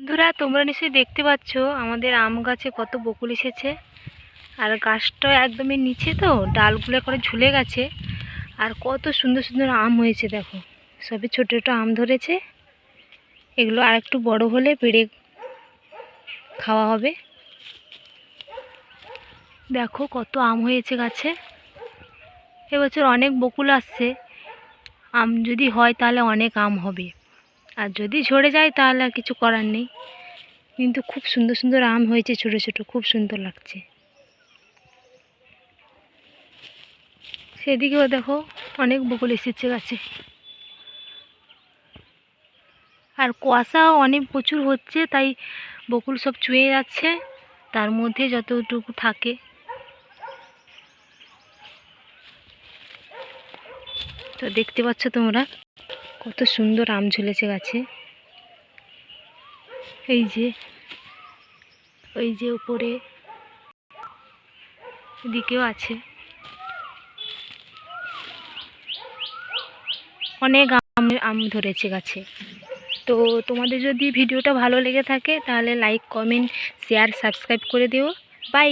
বন্ধুরা, তোমরা নিশ্চয়ই দেখতে পাচ্ছ আমাদের আম গাছে কত বকুল এসেছে। আর গাছটা একদমই নিচে তো, ডালগুলো করে ঝুলে গেছে। আর কত সুন্দর সুন্দর আম হয়েছে, দেখো। সবে ছোটো ছোটো আম ধরেছে। এগুলো আর একটু বড় হলে পেড়ে খাওয়া হবে। দেখো কত আম হয়েছে গাছে। এবছর অনেক বকুল আসছে। আম যদি হয় তাহলে অনেক আম হবে। আর যদি ঝরে যায় তাহলে আর কিছু করার নেই। কিন্তু খুব সুন্দর সুন্দর আম হয়েছে ছোট ছোট, খুব সুন্দর লাগছে। সেদিকেও দেখো অনেক বকুল এসেছে গাছে। আর কুয়াশাও অনেক প্রচুর হচ্ছে, তাই বকুল সব চুয়ে যাচ্ছে, তার মধ্যে যতটুকু থাকে। তো দেখতে পাচ্ছ তোমরা? কত সুন্দর আম ঝুলেছে গাছে। এই যে, ওই যে উপরে দিকেও আছে। অনেক আম আম ধরেছে গাছে। তো তোমাদের যদি ভিডিওটা ভালো লেগে থাকে, তাহলে লাইক কমেন্ট শেয়ার সাবস্ক্রাইব করে দিও। বাই